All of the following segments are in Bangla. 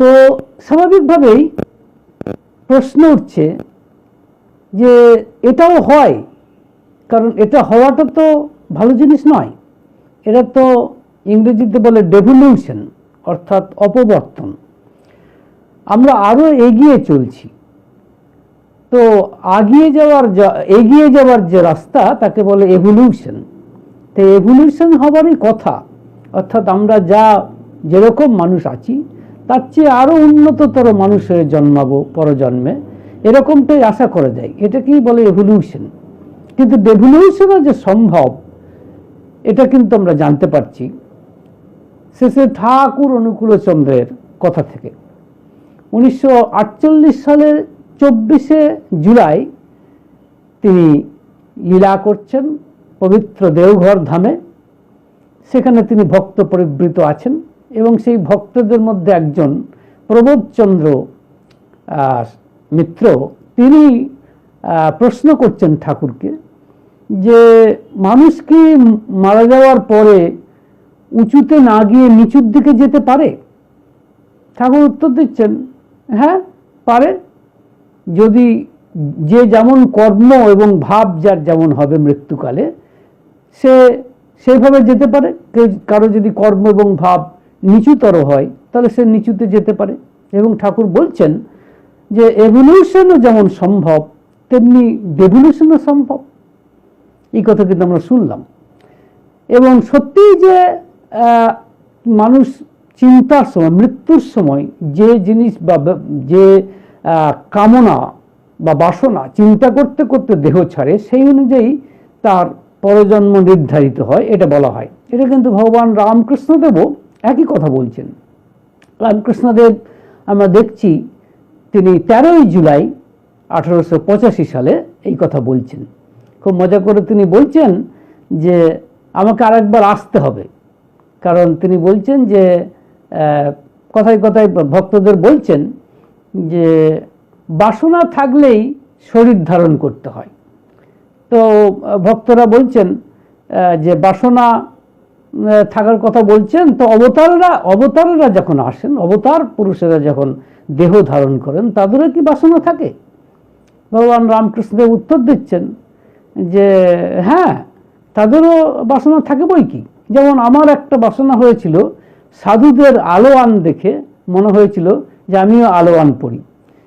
তো স্বাভাবিকভাবেই প্রশ্ন উঠছে যে এটাও হয়, কারণ এটা হওয়াটা তো ভালো জিনিস নয়। এটা তো ইংরেজিতে বলে ডেভলিউশন অর্থাৎ অপবর্তন। আমরা আরও এগিয়ে চলছি। তো আগিয়ে যাওয়ার এগিয়ে যাওয়ার যে রাস্তা, তাকে বলে এভলিউশন তো এভলিউশন হবারই কথা, অর্থাৎ আমরা যা যেরকম মানুষ আছি তার চেয়ে আরও উন্নততর মানুষ হয়ে জন্মাবো পরজন্মে, এরকমটাই আশা করা যায়। এটাকেই বলে এভলিউশন কিন্তু ডেভলিউশনও যে সম্ভব, এটা কিন্তু আমরা জানতে পারছি। শেষে ঠাকুর অনুকূলচন্দ্রের কথা থেকে। উনিশশো আটচল্লিশ সালের চব্বিশে জুলাই তিনি লীলা করছেন, পবিত্র দেওঘর ধামে। সেখানে তিনি ভক্ত পরিবৃত আছেন। এবং সেই ভক্তদের মধ্যে একজন প্রবোধচন্দ্র মিত্র, তিনি প্রশ্ন করছেন ঠাকুরকে যে মানুষ কি মারা যাওয়ার পরে উঁচুতে না গিয়ে নিচুর দিকে যেতে পারে? ঠাকুর উত্তর দিচ্ছেন হ্যাঁ পারে। যদি যে যেমন কর্ম এবং ভাব যার যেমন হবে মৃত্যুকালে, সে সেইভাবে যেতে পারে? কারও যদি কর্ম এবং ভাব নিচুতর হয়, তাহলে সে নিচুতে যেতে পারে। এবং ঠাকুর বলছেন যে এভলিউশনও যেমন সম্ভব, তেমনি ডেভলিউশনও সম্ভব। এই কথা কিন্তু আমরা শুনলাম। এবং সত্যিই যে মানুষ চিন্তার সময়, মৃত্যুর সময় যে জিনিস বা যে কামনা বা বাসনা চিন্তা করতে করতে দেহ ছাড়ে, সেই অনুযায়ী তার পরজন্ম নির্ধারিত হয়, এটা বলা হয়। এটা কিন্তু ভগবান রামকৃষ্ণদেবও একই কথা বলছেন। রামকৃষ্ণদেব, আমরা দেখছি তিনি তেরোই জুলাই আঠারোশো পঁচাশি সালে এই কথা বলছেন। খুব মজা করে তিনি বলছেন যে, আমাকে আরেকবার আসতে হবে। কারণ তিনি বলছেন যে কথায় কথায় ভক্তদের বলছেন যে, বাসনা থাকলেই শরীর ধারণ করতে হয়। তো ভক্তরা বলছেন যে বাসনা থাকার কথা বলছেন, তো অবতাররা, অবতারেরা যখন আসেন, অবতার পুরুষেরা যখন দেহ ধারণ করেন, তাদেরও কি বাসনা থাকে? ভগবান রামকৃষ্ণদেব উত্তর দিচ্ছেন যে হ্যাঁ তাদেরও বাসনা থাকে বই কি? যেমন আমার একটা বাসনা হয়েছিল, সাধুদের আলোয়ান দেখে মনে হয়েছিল যে আমিও আলোয়ান পড়ি।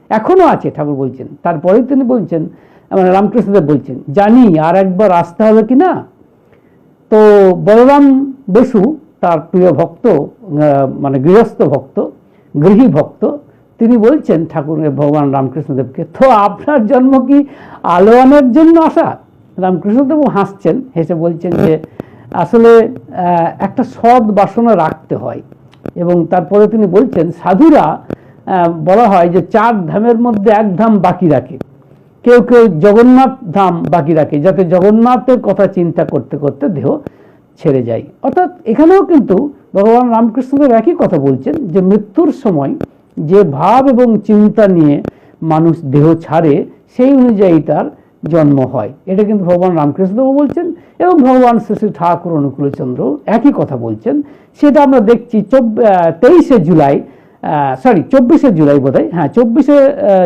এখনও আছে, ঠাকুর বলছেন। তারপরেই তিনি বলছেন মানে রামকৃষ্ণদেব বলছেন, জানি আর একবার আসতে হবে কি না? তো বলরাম বসু, তার প্রিয় ভক্ত মানে গৃহস্থ ভক্ত, গৃহী ভক্ত, তিনি বলছেন ঠাকুর ভগবান রামকৃষ্ণদেবকে তো আপনার জন্ম কি আলোয়ানের জন্য আসা? রামকৃষ্ণদেবও হাসছেন, হেসে বলছেন যে, আসলে একটা সৎ বাসনা রাখতে হয়। এবং তারপরে তিনি বলছেন, সাধুরা বলা হয় যে চার ধামের মধ্যে এক ধাম বাকি রাখে। কেউ কেউ জগন্নাথ ধাম বাকি রাখে, যাতে জগন্নাথের কথা চিন্তা করতে করতে দেহ ছেড়ে যায়। অর্থাৎ এখানেও কিন্তু ভগবান রামকৃষ্ণদেব একই কথা বলছেন যে মৃত্যুর সময় যে ভাব এবং চিন্তা নিয়ে মানুষ দেহ ছাড়ে, সেই অনুযায়ী তার জন্ম হয়। এটা কিন্তু ভগবান রামকৃষ্ণদেব বলছেন এবং ভগবান শ্রী শ্রী ঠাকুর অনুকূলচন্দ্র একই কথা বলছেন। সেটা আমরা দেখছি তেইশে জুলাই সরি চব্বিশে জুলাই বোধ হয় হ্যাঁ চব্বিশে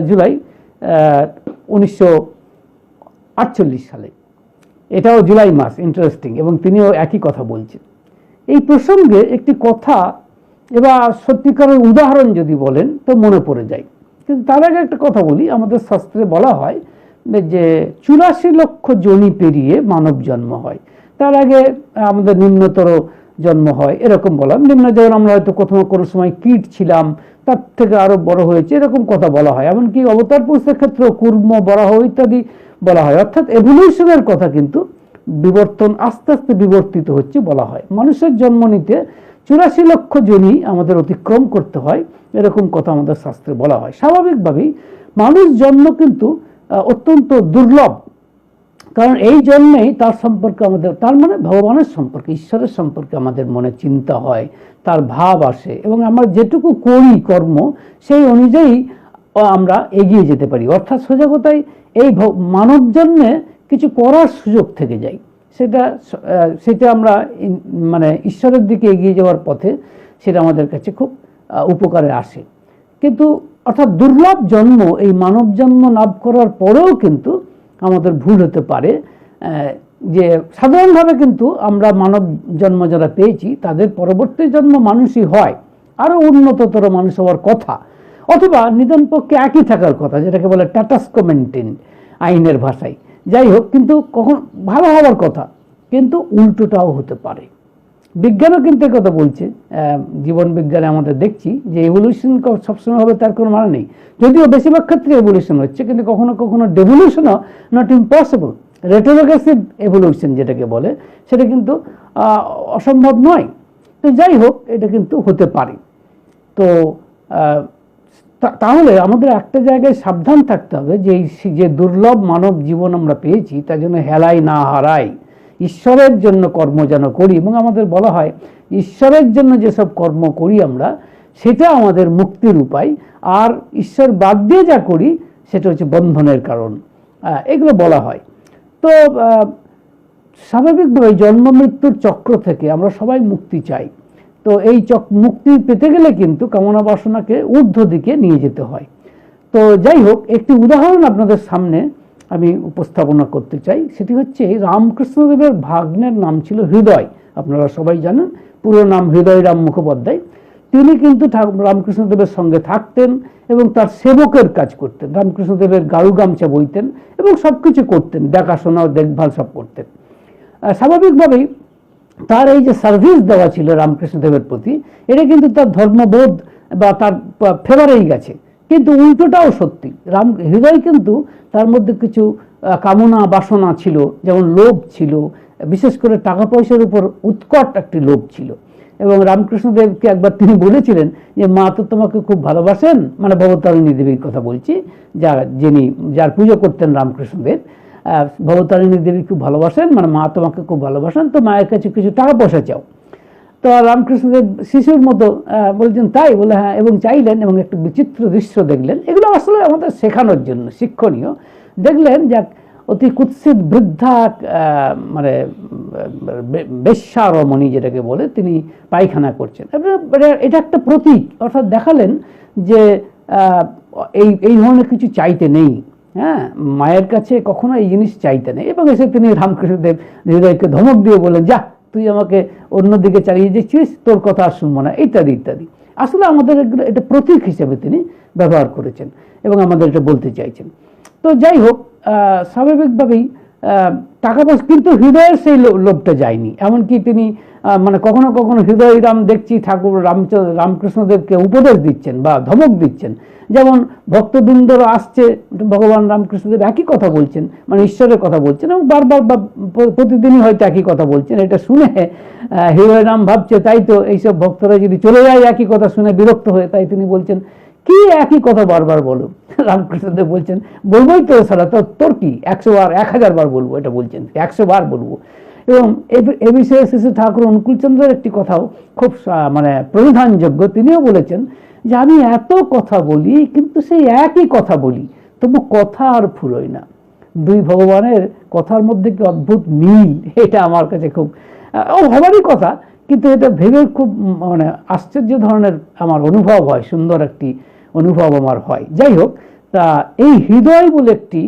জুলাই উনিশশো আটচল্লিশ সালে। এটাও জুলাই মাস ইন্টারেস্টিং এবং তিনিও একই কথা বলছেন। এই প্রসঙ্গে একটি কথা, এবার সত্যিকারের উদাহরণ যদি বলেন, তো মনে পড়ে যায়। কিন্তু তার আগে একটা কথা বলি, আমাদের শাস্ত্রে বলা হয় যে চুরাশি লক্ষ জনি পেরিয়ে মানব জন্ম হয়। তার আগে আমাদের নিম্নতর জন্ম হয়, এরকম বলা। নিম্ন যেমন আমরা হয়তো কোথাও কোনো সময় কীট ছিলাম, তার থেকে আরও বড় হয়েছে, এরকম কথা বলা হয়। এমনকি অবতার পুরুষের ক্ষেত্রে কুর্ম, বরাহ ইত্যাদি বলা হয়। অর্থাৎ এভলিউশনের কথা কিন্তু বিবর্তন আস্তে আস্তে বিবর্তিত হচ্ছে বলা হয়। মানুষের জন্ম নিতে চুরাশি লক্ষ জনই আমাদের অতিক্রম করতে হয়, এরকম কথা আমাদের শাস্ত্রে বলা হয়। স্বাভাবিকভাবেই মানুষ জন্ম কিন্তু অত্যন্ত দুর্লভ। কারণ এই জন্যেই তার সম্পর্কে আমাদের, তার মানে ভগবানের সম্পর্কে, ঈশ্বরের সম্পর্কে আমাদের মনে চিন্তা হয়, তার ভাব আসে। এবং আমরা যেটুকু করি কর্ম, সেই অনুযায়ী আমরা এগিয়ে যেতে পারি। অর্থাৎ সোজা কথায় এই মানব জন্মে কিছু করার সুযোগ থেকে যায়। সেটা সেটা আমরা মানে ঈশ্বরের দিকে এগিয়ে যাওয়ার পথে সেটা আমাদের কাছে খুব উপকারে আসে। কিন্তু অর্থাৎ দুর্লভ জন্ম, এই মানব জন্ম লাভ করার পরেও কিন্তু আমাদের ভুল হতে পারে যে সাধারণভাবে কিন্তু আমরা মানব জন্ম যারা পেয়েছি, তাদের পরবর্তী জন্ম মানুষই হয়। আরও উন্নততর মানুষ হওয়ার কথা অথবা নিদান পক্ষে একই থাকার কথা, যেটাকে বলে টাটাস মেনটেন আইনের ভাষায়। যাই হোক, কিন্তু কখন, ভালো হওয়ার কথা, কিন্তু উল্টোটাও হতে পারে। বিজ্ঞানও কিন্তু কথা বলছে জীবন বিজ্ঞানে আমাদের দেখছি যে এভলিউশন সবসময় হবে তার কোনো মানে নেই। যদিও বেশিরভাগ ক্ষেত্রে এভলিউশন হচ্ছে, কিন্তু কখনো কখনো ডেভলিউশনও নট ইম্পসিবল রেটোরোগ্রেসিভ এভলিউশন যেটাকে বলে, সেটা কিন্তু অসম্ভব নয়। তো যাই হোক, এটা কিন্তু হতে পারে। তা- তাহলে আমাদের একটা জায়গায় সাবধান থাকতে হবে যে যে দুর্লভ মানব জীবন আমরা পেয়েছি, তার জন্য হেলাই না হারাই। ঈশ্বরের জন্য কর্ম যেন করি, এবং আমাদের বলা হয়, ঈশ্বরের জন্য যেসব কর্ম করি আমরা, সেটা আমাদের মুক্তির উপায়। আর ঈশ্বর বাদ দিয়ে যা করি, সেটা হচ্ছে বন্ধনের কারণ। এগুলো বলা হয়। তো স্বাভাবিকভাবে জন্ম মৃত্যুর চক্র থেকে আমরা সবাই মুক্তি চাই। তো এই চক মুক্তি পেতে গেলে কিন্তু কামনা বাসনাকে ঊর্ধ্ব দিকে নিয়ে যেতে হয়। তো যাই হোক, একটি উদাহরণ আপনাদের সামনে আমি উপস্থাপনা করতে চাই। সেটি হচ্ছে রামকৃষ্ণদেবের ভাগ্নের নাম ছিল হৃদয়। আপনারা সবাই জানেন, পুরো নাম হৃদয় রাম মুখোপাধ্যায়। তিনি কিন্তু রামকৃষ্ণদেবের সঙ্গে থাকতেন এবং তার সেবকের কাজ করতেন। রামকৃষ্ণদেবের গাড়ু গামছা বইতেন এবং সব কিছু করতেন, দেখাশোনা, দেখভাল সব করতেন। স্বাভাবিকভাবেই তার এই যে সার্ভিস দেওয়া ছিল রামকৃষ্ণদেবের প্রতি, এটা কিন্তু তার ধর্মবোধ বা তার ফেভারেই গেছে। কিন্তু উল্টোটাও সত্যি। রাম, হৃদয় কিন্তু তার মধ্যে কিছু কামনা, বাসনা ছিল, যেমন লোভ ছিল, বিশেষ করে টাকা পয়সার উপর উৎকট একটি লোভ ছিল। এবং রামকৃষ্ণদেবকে একবার তিনি বলেছিলেন যে, মা তো তোমাকে খুব ভালোবাসেন। মানে ভবতারিণী দেবীর কথা বলছি, যা যিনি, যার পুজো করতেন রামকৃষ্ণদেব। ভবতারিণী দেবী খুব ভালোবাসেন মানে মা তোমাকে খুব ভালোবাসেন, তো মায়ের কাছে কিছু টাকা পয়সা চাও। তো রামকৃষ্ণদেব শিশুর মতো বলছেন তাই, বলে হ্যাঁ এবং চাইলেন এবং একটু বিচিত্র দৃশ্য দেখলেন। এগুলো আসলে আমাদের শেখানোর জন্য, শিক্ষণীয়। দেখলেন যাক অতি কুৎসিত বৃদ্ধা মানে বে- বেশ্যা রমণী যেটাকে বলে, তিনি পায়খানা করছেন। এটা- এটা একটা প্রতীক, অর্থাৎ দেখালেন যে এই এই ধরনের কিছু চাইতে নেই। হ্যাঁ মায়ের কাছে কখনো এই জিনিস চাইতে নেই। এবং এসে তিনি রামকৃষ্ণদেব হৃদয়কে ধমক দিয়ে বললেন, যা, তুই আমাকে অন্যদিকে চালিয়ে দিচ্ছিস তোর কথা আর শুনব না। ইত্যাদি ইত্যাদি। আসলে আমাদের এটা প্রতীক হিসেবে তিনি ব্যবহার করেছেন এবং আমাদের এটা বলতে চাইছেন। তো যাই হোক স্বাভাবিকভাবেই টাকা পয়সা, কিন্তু হৃদয়ের সেই লোভটা যায়নি। এমনকি তিনি মানে কখনো কখনো হৃদয় রাম দেখছি ঠাকুর রামচন্দ্র রামকৃষ্ণদেবকে উপদেশ দিচ্ছেন বা ধমক দিচ্ছেন। যেমন ভক্তবৃন্দরা আসছে, ভগবান রামকৃষ্ণদেব একই কথা বলছেন মানে ঈশ্বরের কথা বলছেন এবং বারবার বা প্রতিদিনই হয়তো একই কথা বলছেন, এটা শুনে হৃদয় রাম ভাবছে, তাই তো এইসব ভক্তরা যদি চলে যায় একই কথা শুনে বিরক্ত হয়ে, তাই তিনি বলছেন, কি একই কথা বারবার বলো? রামকৃষ্ণদেব বলছেন, বলবোই তো সারা তোর তোর কি? একশো বার, এক হাজার বার বলব এটা বলছেন, একশো বার বলব। এবং এ- বিষয়ে শিশু ঠাকুর অনুকূলচন্দ্রের একটি কথাও খুব মানে প্রণিধানযোগ্য, তিনিও বলেছেন যে আমি এত কথা বলি, কিন্তু সেই একই কথা বলি, তবু কথা আর ফুরোয় না। দুই ভগবানের কথার মধ্যে কি অদ্ভুত মিল, এটা আমার কাছে খুব হবারই কথা, কিন্তু এটা ভেবে খুব মানে আশ্চর্য ধরনের আমার অনুভব হয়, সুন্দর একটি অনুভব আমার হয়। যাই হোক তা এই হৃদয় বলে একটি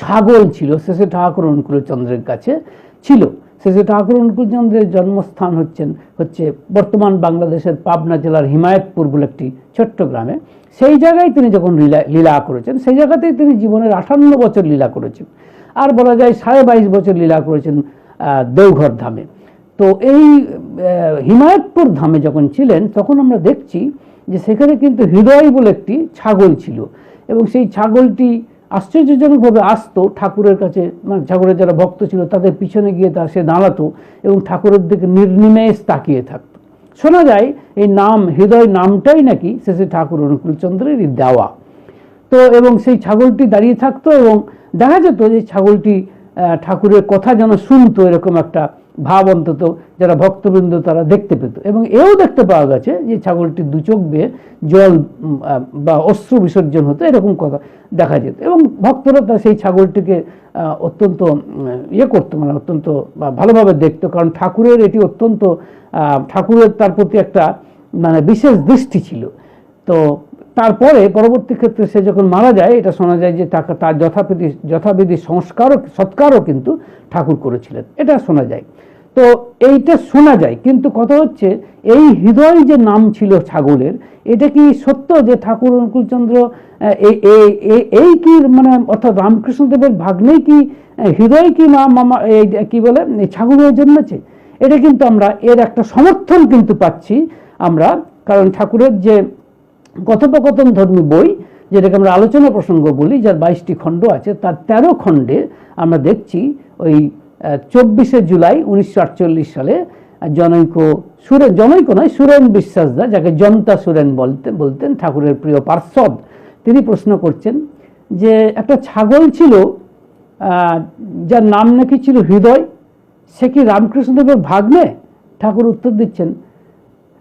ছাগল ছিল, শেষে ঠাকুর অনুকূলচন্দ্রের কাছে ছিল। শেষে ঠাকুর অনুকূলচন্দ্রের জন্মস্থান হচ্ছেন, হচ্ছে বর্তমান বাংলাদেশের পাবনা জেলার হিমায়তপুর বলে একটি ছোট্ট গ্রামে। সেই জায়গায় তিনি যখন লীলা লীলা করেছেন, সেই জায়গাতেই তিনি জীবনের আঠান্ন বছর লীলা করেছেন। আর বলা যায় সাড়ে বাইশ বছর লীলা করেছেন দেওঘর ধামে। তো এই হিমায়তপুর ধামে যখন ছিলেন, তখন আমরা দেখছি যে সেখানে কিন্তু হৃদয় বলে একটি ছাগল ছিল। এবং সেই ছাগলটি আশ্চর্যজনকভাবে আসতো ঠাকুরের কাছে মানে ঠাকুরের যারা ভক্ত ছিল তাদের পিছনে গিয়ে তা সে দাঁড়াতো এবং ঠাকুরের দিকে নির্নিমেষ তাকিয়ে থাকতো। শোনা যায় এই নাম, হৃদয় নামটাই নাকি শেষে ঠাকুর অনুকূলচন্দ্রেরই দেওয়া। তো এবং সেই ছাগলটি দাঁড়িয়ে থাকতো এবং দেখা যেত যে ছাগলটি ঠাকুরের কথা যেন শুনতো এরকম একটা ভাব অন্তত যারা ভক্তবৃন্দ তারা দেখতে পেত। এবং এও দেখতে পাওয়া গেছে যে ছাগলটি দু চোখ বেয়ে জল বা অশ্রু বিসর্জন হতো, এরকম কথা দেখা যেত। এবং ভক্তরা তা সেই ছাগলটিকে অত্যন্ত ইয়ে করতো মানে অত্যন্ত ভালোভাবে দেখতো। কারণ ঠাকুরের এটি অত্যন্ত ঠাকুরের তার প্রতি একটা মানে বিশেষ দৃষ্টি ছিল। তো তারপরে পরবর্তী ক্ষেত্রে সে যখন মারা যায়, এটা শোনা যায় যে তাকে তার যথাবিধি যথাবিধি সংস্কারও, সৎকারও কিন্তু ঠাকুর করেছিলেন। এটা শোনা যায়। তো এইটা শোনা যায়, কিন্তু কথা হচ্ছে এই হৃদয় যে নাম ছিল ছাগলের, এটা কি সত্য যে ঠাকুর অনুকূলচন্দ্র এই- কি মানে অর্থাৎ রামকৃষ্ণদেবের ভাগ্নেই কি হৃদয় কি মা মামা এই কি বলে এই ছাগল হয়ে জন্মেছে? এটা কিন্তু আমরা এর একটা সমর্থন কিন্তু পাচ্ছি আমরা, কারণ ঠাকুরের যে কথোপকথন ধর্মী বই, যেটাকে আমরা আলোচনা প্রসঙ্গ বলি, যার বাইশটি খণ্ড আছে, তার তেরো খণ্ডে আমরা দেখছি ওই চব্বিশে জুলাই উনিশশো আটচল্লিশ সালে জনৈক সুরেন, জনৈক নয়, সুরেন বিশ্বাসদা যাকে জনতা সুরেন বলতে, বলতেন, ঠাকুরের প্রিয় পার্শ্বদ, তিনি প্রশ্ন করছেন যে একটা ছাগল ছিল যার নাম নাকি ছিল হৃদয়, সে কি রামকৃষ্ণদেবের ভাগ্নে? ঠাকুর উত্তর দিচ্ছেন,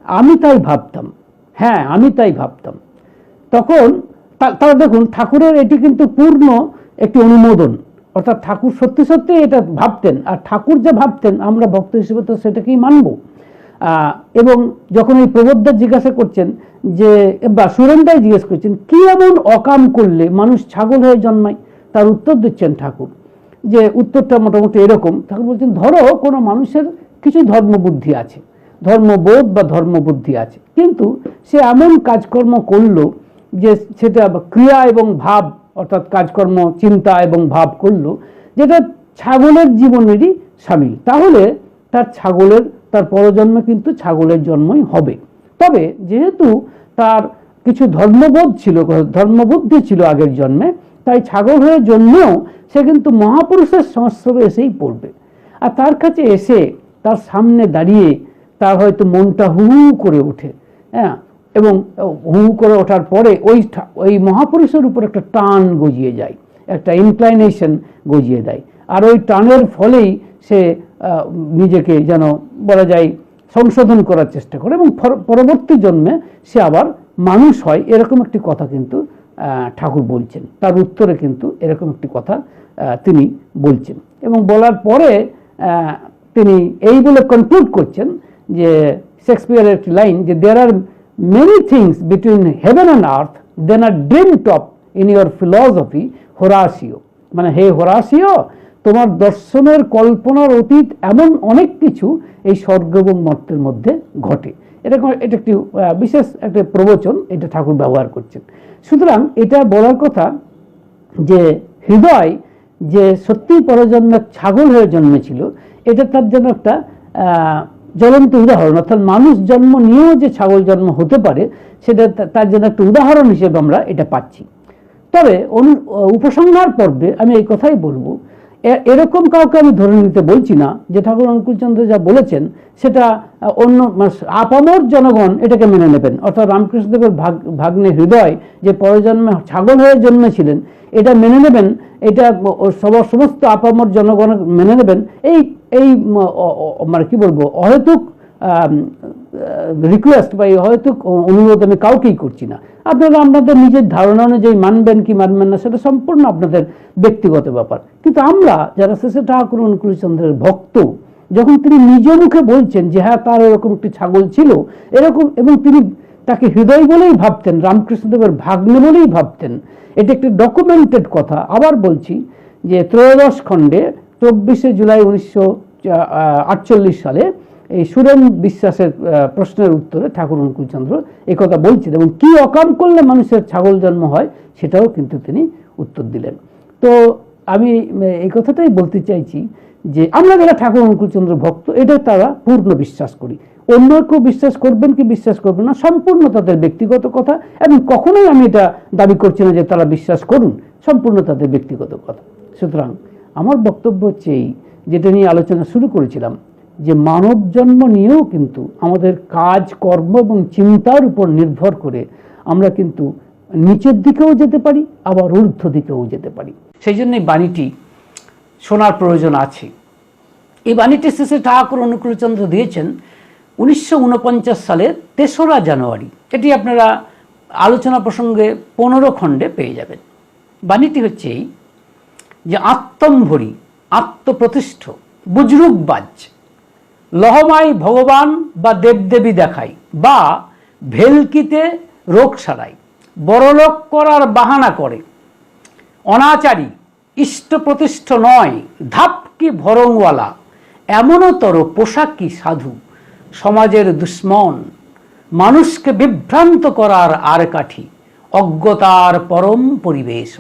আমি তাই ভাবতাম। হ্যাঁ আমি তাই ভাবতাম। তখন তারা দেখুন, ঠাকুরের এটি কিন্তু পূর্ণ একটি অনুমোদন। অর্থাৎ ঠাকুর সত্যি সত্যি এটা ভাবতেন, আর ঠাকুর যা ভাবতেন, আমরা ভক্ত হিসেবে তো সেটাকেই মানব। এবং যখন এই প্রবোধদার জিজ্ঞাসা করছেন যে, বা সুরেন্দাই জিজ্ঞেস করছেন, কি এমন অকাম করলে মানুষ ছাগল হয়ে জন্মায়? তার উত্তর দিচ্ছেন ঠাকুর, যে উত্তরটা মোটামুটি এরকম। ঠাকুর বলছেন, ধরো কোনো মানুষের কিছু ধর্মবুদ্ধি আছে ধর্মবোধ বা ধর্মবুদ্ধি আছে। কিন্তু সে এমন কাজকর্ম করল যে সেটা ক্রিয়া এবং ভাব, অর্থাৎ কাজকর্ম, চিন্তা এবং ভাব করল, যেটা ছাগলের জীবনেরই সামিল। তাহলে তার ছাগলের, তার পরজন্মে কিন্তু ছাগলের জন্মই হবে। তবে যেহেতু তার কিছু ধর্মবোধ ছিল, ধর্মবুদ্ধি ছিল আগের জন্মে, তাই ছাগল হয়ে জন্মেও সে কিন্তু মহাপুরুষের সংস্রবে এসেই পড়বে। আর তার কাছে এসে তার সামনে দাঁড়িয়ে তার হয়তো মনটা হু হু করে ওঠে হ্যাঁ? এবং হু করে ওঠার পরে ওই ওই মহাপুরুষের উপর একটা টান গজিয়ে যায়, একটা ইনক্লাইনেশন গজিয়ে দেয়। আর ওই টানের ফলেই সে নিজেকে যেন বলা যায় সংশোধন করার চেষ্টা করে এবং পরবর্তী জন্মে সে আবার মানুষ হয়, এরকম একটি কথা কিন্তু ঠাকুর বলছেন। তার উত্তরে কিন্তু এরকম একটি কথা তিনি বলছেন। এবং বলার পরে তিনি এই বলে কনক্লুড করছেন যে শেক্সপিয়ারের একটি লাইন যে there are many things between heaven and earth than are dreamt of in your philosophy Horatio মানে হে হোরাসিও তোমার দর্শনের কল্পনার অতীত এমন অনেক কিছু এই স্বর্গ এবং মর্তের মধ্যে ঘটে। এরকম এটা একটি বিশেষ একটা প্রবচন, এটা ঠাকুর ব্যবহার করছেন। সুতরাং এটা বলার কথা যে, হৃদয় যে সত্যিই পরজন্মে ছাগল হয়ে জন্মেছিল, এটা তার জন্য একটা জ্বলন্ত উদাহরণ, অর্থাৎ মানুষ জন্ম নিয়েও যে ছাগল জন্ম হতে পারে, সেটা তার জন্য একটা উদাহরণ হিসেবে আমরা এটা পাচ্ছি। তবে উপসংহার পর্বে আমি এই কথাই বলব এরকম কাউকে আমি ধরে নিতে বলছি না যে ঠাকুর অনুকূলচন্দ্র যা বলেছেন, সেটা অন্য মানে আপামর জনগণ এটাকে মেনে নেবেন। অর্থাৎ রামকৃষ্ণদেবের ভাগ, ভাগ্নে হৃদয় যে পরজন্মে ছাগল হয়ে জন্মেছিলেন, এটা মেনে নেবেন, এটা সবার সমস্ত আপামর জনগণ মেনে নেবেন। এই এই মানে কি বলব, অহেতুক রিকোয়েস্ট বা এই অহেতুক অনুরোধ আমি কাউকেই করছি না। আপনারা আপনাদের নিজের ধারণা অনুযায়ী মানবেন কি মানবেন না, সেটা সম্পূর্ণ আপনাদের ব্যক্তিগত ব্যাপার। কিন্তু আমরা যারা শেষে ঠাকুর অনুকূলচন্দ্রের ভক্ত, যখন তিনি নিজ মুখে বলছেন যে হ্যাঁ তার এরকম একটি ছাগল ছিল, এরকম এবং তিনি তাকে হৃদয় বলেই ভাবতেন, রামকৃষ্ণদেবের ভাগ্নে বলেই ভাবতেন, এটি একটি ডকুমেন্টেড কথা। আবার বলছি যে ত্রয়োদশ খণ্ডে চব্বিশে জুলাই উনিশশো আটচল্লিশ সালে এই সুরেন বিশ্বাসের প্রশ্নের উত্তরে ঠাকুর অনুকূলচন্দ্র এই কথা বলছেন এবং কি অকাম করলে মানুষের ছাগল জন্ম হয় সেটাও কিন্তু তিনি উত্তর দিলেন। তো আমি এই কথাটাই বলতে চাইছি যে আমরা যারা ঠাকুর অনুকূলচন্দ্র ভক্ত, এটা তারা পূর্ণ বিশ্বাস করি। অন্য কেউ বিশ্বাস করবেন কি বিশ্বাস করবেন না, সম্পূর্ণ তাদের ব্যক্তিগত কথা এবং কখনোই আমি এটা দাবি করছি না যে তারা বিশ্বাস করুন, সম্পূর্ণ তাদের ব্যক্তিগত কথা। সুতরাং আমার বক্তব্য হচ্ছে এই, যেটা নিয়ে আলোচনা শুরু করেছিলাম। যে মানব জন্ম নিয়েও কিন্তু আমাদের কাজ, কর্ম এবং চিন্তার উপর নির্ভর করে আমরা কিন্তু নিচের দিকেও যেতে পারি, আবার ঊর্ধ্ব দিকেও যেতে পারি। সেই জন্যই বাণীটি শোনার প্রয়োজন আছে। এই বাণীটি শেষে ঠাকুর অনুকূলচন্দ্র দিয়েছেন উনিশশো ঊনপঞ্চাশ সালের তেসরা জানুয়ারি। এটি আপনারা আলোচনা প্রসঙ্গে পনেরো খণ্ডে পেয়ে যাবেন। বাণীটি হচ্ছে এই যে আত্মম্ভরি, আত্মপ্রতিষ্ঠ বুজরুকবাজ লহমাই ভগবান বা দেবদেবী দেখাই বা ভেলকিতে রোগ সারাই, বড়লোক করার বাহানা করে। অনাচারী ইষ্ট প্রতিষ্ঠ নয় ধাপকি ভরংওয়ালা এমনতর পোশাকি সাধু। সমাজের দুশ্মন, মানুষকে বিভ্রান্ত করার আর কাঠি, অজ্ঞতার পরম পরিবেশ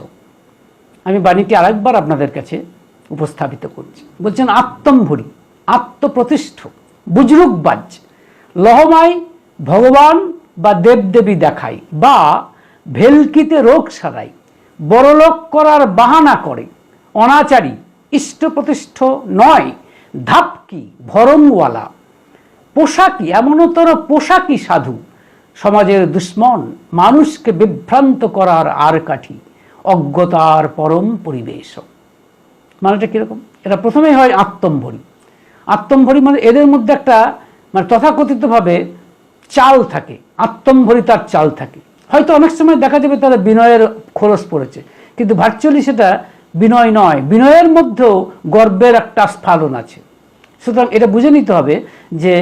আমি বাণীটি আরেকবার আপনাদের কাছে উপস্থাপিত করছি। বলছেন আত্মম্ভরি। আত্মপ্রতিষ্ঠ বুজরুকবাজ লহমায় ভগবান বা দেবদেবী দেখায় বা ভেলকিতে রোগ সারাই বড়লোক করার বাহানা করে, অনাচারী, ইষ্টপ্রতিষ্ঠ নয়, ধাপকি, ভরমওয়ালা। পোশাকি, এমনতর পোশাকি সাধু, সমাজের দুশ্মন, মানুষকে বিভ্রান্ত করার আর কাঠি, অজ্ঞতার পরম পরিবেশ মানেটা কীরকম? এটা প্রথমেই হয় আত্মম্ভরি আত্মম্ভরি মানে এদের মধ্যে একটা মানে তথাকথিতভাবে চাল থাকে আত্মম্ভরি তার চাল থাকে। হয়তো অনেক সময় দেখা যাবে তারা বিনয়ের খরচ পড়েছে, কিন্তু ভার্চুয়ালি সেটা বিনয় নয়। বিনয়ের মধ্যেও গর্বের একটা স্ফালন আছে। সুতরাং এটা বুঝে নিতে হবে যে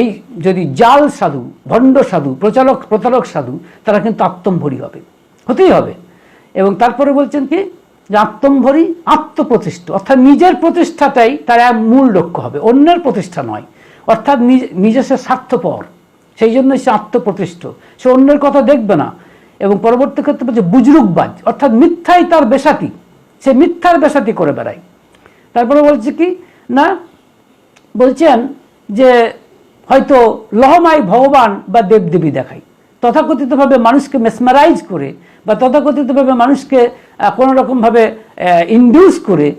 এই যদি জাল সাধু, ভণ্ড সাধু প্রচারক প্রতারক সাধু, তারা কিন্তু আত্মম্ভরি হবে। হতেই হবে। এবং তারপরে বলছেন কি আত্মম্ভরি, আত্মপ্রতিষ্ঠ। অর্থাৎ নিজের প্রতিষ্ঠাটাই তার এক মূল লক্ষ্য হবে। অন্যের প্রতিষ্ঠা নয়। অর্থাৎ নিজ- স্বার্থপর। সেই জন্য সে আত্মপ্রতিষ্ঠ। সে অন্যের কথা দেখবে না। এবং পরবর্তী ক্ষেত্রে বলছে বুজরুকবাজ। অর্থাৎ মিথ্যাই তার বেসাতি। সে মিথ্যার বেসাতি করে বেড়ায়। তারপরে বলছে কি? না, বলছেন যে হয়তো লহমায় ভগবান বা দেবদেবী দেখায়। তথাকথিতভাবে মানুষকে মেসমারাইজ করে বা তথাকথিতভাবে মানুষকে কোনো রকমভাবে ইন্ডিউস করে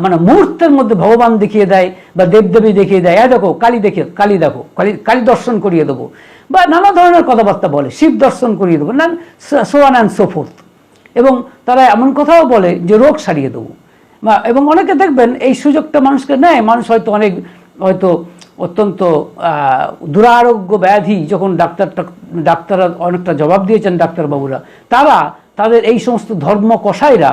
মানে মুহূর্তের মধ্যে ভগবান দেখিয়ে দেয় বা দেবদেবী দেখিয়ে দেয় এ দেখো, কালী দেখে, কালী দেখো, কালী কালী দর্শন করিয়ে দেবো। বা নানা ধরনের কথাবার্তা বলে, শিব দর্শন করিয়ে দেবো না সোয়ান অ্যান্ড সোফোর্থ এবং তারা এমন কথাও বলে যে রোগ সারিয়ে দেবো। বা- এবং অনেকে দেখবেন এই সুযোগটা মানুষকে নেয়, মানুষ হয়তো অনেক, হয়তো অত্যন্ত দুরারোগ্য ব্যাধি যখন ডাক্তার ডাক্তাররা অনেকটা জবাব দিয়েছেন ডাক্তারবাবুরা, তারা তাদের এই সমস্ত ধর্ম কষাইরা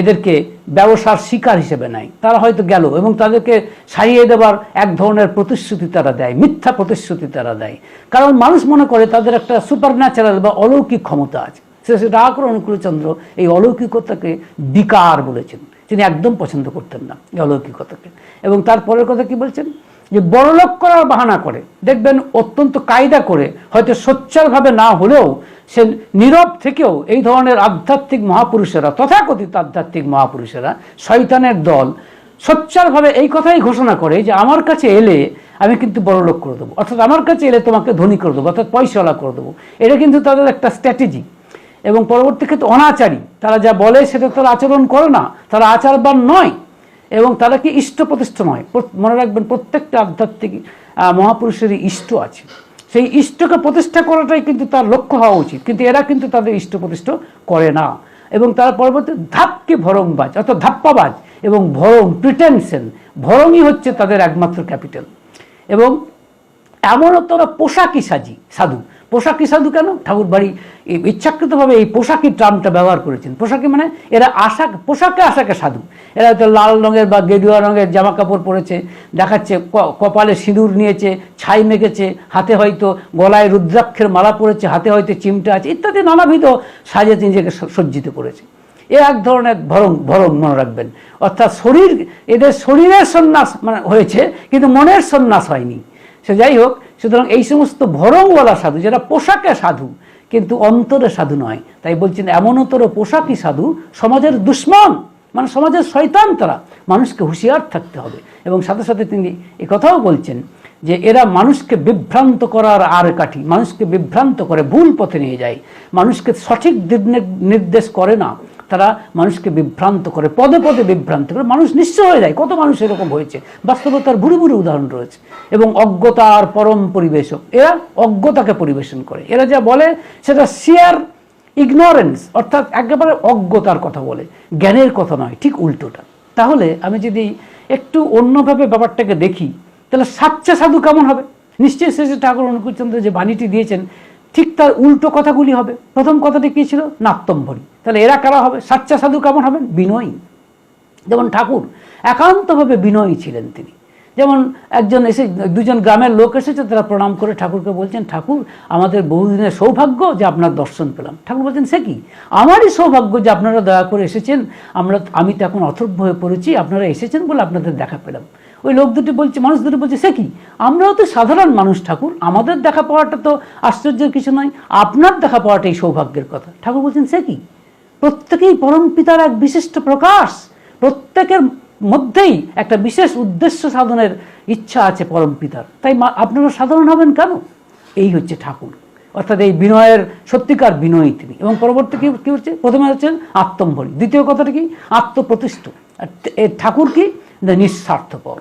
এদেরকে ব্যবসার শিকার হিসেবে নেয় তারা হয়তো গেল এবং তাদেরকে সারিয়ে দেবার এক ধরনের প্রতিশ্রুতি তারা দেয়, মিথ্যা প্রতিশ্রুতি তারা দেয়। কারণ মানুষ মনে করে তাদের একটা সুপার ন্যাচারাল বা অলৌকিক ক্ষমতা আছে। শ্রী ঠাকুর অনুকূলচন্দ্র এই অলৌকিকতাকে বিকার বলেছেন। তিনি একদম পছন্দ করতেন না এই অলৌকিকতাকে। এবং তারপরের কথা কি বলছেন? যে বড়লোক করার বাহানা করে, দেখবেন অত্যন্ত কায়দা করে, হয়তো সোচ্চারভাবে না হলেও সে নীরব থেকেও এই ধরনের আধ্যাত্মিক মহাপুরুষেরা, তথাকথিত আধ্যাত্মিক মহাপুরুষেরা, শয়তানের দল, সোচ্চারভাবে এই কথাই ঘোষণা করে যে আমার কাছে এলে আমি কিন্তু বড় লোক করে দেবো। অর্থাৎ আমার কাছে এলে তোমাকে ধনী করে দেবো, অর্থাৎ পয়সাওয়ালা করে দেবো। এটা কিন্তু তাদের একটা স্ট্র্যাটেজি এবং পরবর্তী ক্ষেত্রে অনাচারী, তারা যা বলে সেটা তারা আচরণ করে না, তারা আচারবান নয়। এবং তারা কি ইষ্ট প্রতিষ্ঠ নয় মনে রাখবেন প্রত্যেকটা আধ্যাত্মিক মহাপুরুষেরই ইষ্ট আছে। সেই ইষ্টকে প্রতিষ্ঠা করাটাই কিন্তু তার লক্ষ্য হওয়া উচিত। কিন্তু এরা কিন্তু তাদের ইষ্ট প্রতিষ্ঠা করে না। এবং তার পরবর্তী ধাপকে ভরংবাজ অর্থাৎ ধাপ্পাবাজ এবং ভরং প্রিটেনশন ভরংই হচ্ছে তাদের একমাত্র ক্যাপিটাল এবং এমনও তারা পোশাকই সাজি, সাধু। পোশাকি সাধু কেন? ঠাকুর বাড়ি ইচ্ছাকৃতভাবে এই পোশাকি টার্মটা ব্যবহার করেছেন। পোশাকি মানে এরা আশা পোশাকে আশাকে সাধু। এরা হয়তো লাল রঙের বা গেরুয়া রঙের জামা কাপড় পরেছে, দেখাচ্ছে কপালে সিঁদুর নিয়েছে, ছাই মেখেছে, হাতে হয়তো গলায় রুদ্রাক্ষের মালা পরেছে, হাতে হয়তো চিমটা আছে, ইত্যাদি নানাবিধ সাজে নিজেকে সজ্জিত করেছে। এ এক ধরনের ভরং ভরং মনে রাখবেন। অর্থাৎ শরীর, এদের শরীরের সন্ন্যাস মানে হয়েছে, কিন্তু মনের সন্ন্যাস হয়নি। সে যাই হোক সুতরাং এই সমস্ত ভরংওয়ালা সাধু যারা পোশাকে সাধু, কিন্তু অন্তরে সাধু নয়। তাই বলছেন, এমনতর পোশাকই সাধু সমাজের দুশ্মন মানে সমাজের শয়তান তারা। মানুষকে হুঁশিয়ার থাকতে হবে। এবং সাথে সাথে তিনি কথাও বলছেন যে, এরা মানুষকে বিভ্রান্ত করার আর কাঠি, মানুষকে বিভ্রান্ত করে ভুল পথে নিয়ে যায়। মানুষকে সঠিক নির্দেশ করে না। তারা মানুষকে বিভ্রান্ত করে, পদে পদে বিভ্রান্ত করে। মানুষ নিশ্চয় হয়ে যায়, কত মানুষ এরকম হয়েছে। বাস্তবতার বুড়ি বুড়ি উদাহরণ রয়েছে। এবং অজ্ঞতার পরম পরিবেশক, এরা অজ্ঞতাকে পরিবেশন করে। এরা যা বলে, সেটা শেয়ার ইগনোরেন্স অর্থাৎ একেবারে অজ্ঞতার কথা বলে। জ্ঞানের কথা নয়, ঠিক উল্টোটা। তাহলে আমি যদি একটু অন্যভাবে ব্যাপারটাকে দেখি, তাহলে সাচ্চা সাধু কেমন হবে? নিশ্চয়ই শেষে ঠাকুর অনুকূলচন্দ্র যে বাণীটি দিয়েছেন ঠিক তার উল্টো কথাগুলি হবে। প্রথম কথাটি কী ছিল? নাত্তম্ভরি। তাহলে এরা কারা হবে? সাচ্চা সাধু কেমন হবেন? বিনয়ী। যেমন ঠাকুর, একান্তভাবে বিনয়ী ছিলেন তিনি। যেমন একজন এসে, দুজন গ্রামের লোক এসেছে, তারা প্রণাম করে ঠাকুরকে বলছেন, ঠাকুর, আমাদের বহুদিনের সৌভাগ্য যে আপনার দর্শন পেলাম। ঠাকুর বলছেন, সে কি? আমারই সৌভাগ্য যে আপনারা দয়া করে এসেছেন। আমরা, আমি তো এখন অথর্ব হয়ে পড়েছি, আপনারা এসেছেন বলে আপনাদের দেখা পেলাম। ওই লোক দুটি বলছে, মানুষ দুটি বলছে, সে কি? আমরাও তো সাধারণ মানুষ, ঠাকুর। আমাদের দেখা পাওয়াটা তো আশ্চর্যের কিছু নয়। আপনার দেখা পাওয়াটাই সৌভাগ্যের কথা। ঠাকুর বলছেন, সে কি? প্রত্যেকেই পরম পিতার এক বিশিষ্ট প্রকাশ। প্রত্যেকের মধ্যেই একটা বিশেষ উদ্দেশ্য সাধনের ইচ্ছা আছে পরম পিতার। তাই আপনারা সাধারণ হবেন কেন? এই হচ্ছে ঠাকুর। অর্থাৎ এই বিনয়ের, সত্যিকার বিনয়ী তিনি। এবং পরবর্তী কি, কী হচ্ছে? প্রথমে হচ্ছেন আত্মম্ভরী দ্বিতীয় কথাটা কি? আত্মপ্রতিষ্ঠ। ঠাকুর কি? নিঃস্বার্থপর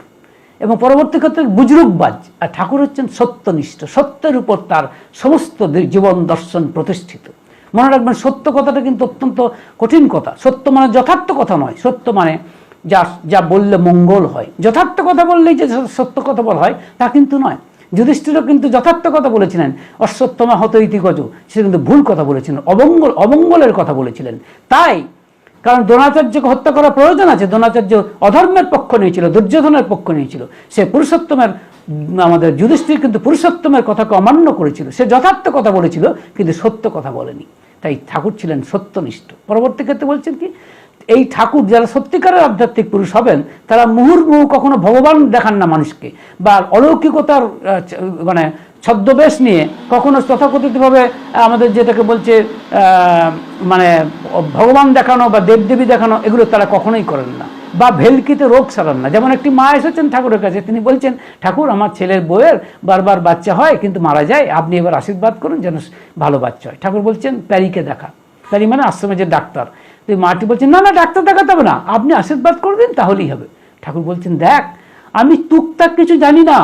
এবং পরবর্তী ক্ষেত্রে বুজরুকবাজ আর ঠাকুর হচ্ছেন সত্যনিষ্ঠ, সত্যের উপর তার সমস্ত জীবন দর্শন প্রতিষ্ঠিত। মনে রাখবেন, সত্য কথাটা কিন্তু অত্যন্ত কঠিন কথা। সত্য মানে যথার্থ কথা নয়। সত্য মানে যা যা বললে মঙ্গল হয়। যথার্থ কথা বললেই যে সত্য কথা বলা হয়, তা কিন্তু নয়। যুধিষ্ঠিরও কিন্তু যথার্থ কথা বলেছিলেন। অশ্বত্থমা হত ইতিগজ সে কিন্তু ভুল কথা বলেছিলেন। অমঙ্গল অমঙ্গলের কথা বলেছিলেন। তাই কারণ দ্রোণাচার্যকে হত্যা করার প্রয়োজন আছে। দ্রোণাচার্য অধর্মের পক্ষ নিয়েছিল, দুর্যোধনের পক্ষ নিয়েছিল। সে পুরুষোত্তমের, আমাদের যুধিষ্ঠির কিন্তু পুরুষোত্তমের কথাকে অমান্য করেছিল। সে যথার্থ কথা বলেছিল, কিন্তু সত্য কথা বলেনি। তাই ঠাকুর ছিলেন সত্যনিষ্ঠ। পরবর্তী ক্ষেত্রে বলছেন কি, এই ঠাকুর যারা সত্যিকারের আধ্যাত্মিক পুরুষ হবেন, তারা মুহুর্মুহু কখনো ভগবান দেখান না মানুষকে, বা অলৌকিকতার মানে ছদ্মবেশ নিয়ে কখনো তথাকথিতভাবে আমাদের যেটাকে বলছে মানে ভগবান দেখানো বা দেবদেবী দেখানো, এগুলো তারা কখনোই করেন না। বা ভেলকিতে রোগ সারান না। যেমন একটি মা এসেছেন ঠাকুরের কাছে, তিনি বলছেন, ঠাকুর, আমার ছেলের বউয়ের বারবার বাচ্চা হয়, কিন্তু মারা যায়, আপনি এবার আশীর্বাদ করুন যেন ভালো বাচ্চা হয়। ঠাকুর বলছেন, প্যারিকে দেখা। প্যারি মানে আশ্রমে যে ডাক্তার। তো মাটি বলছেন, না না, ডাক্তার দেখাতে হবে না, আপনি আশীর্বাদ করে দিন, তাহলেই হবে। ঠাকুর বলছেন, দেখ, আমি টুকটাক কিছু জানি না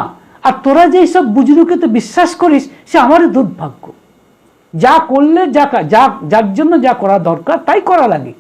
আর তোরা যে সব বুজরুকে তো বিশ্বাস করিস, সে আমারই দুর্ভাগ্য। যা করলে যা যা যার জন্য যা করা দরকার, তাই করা লাগে।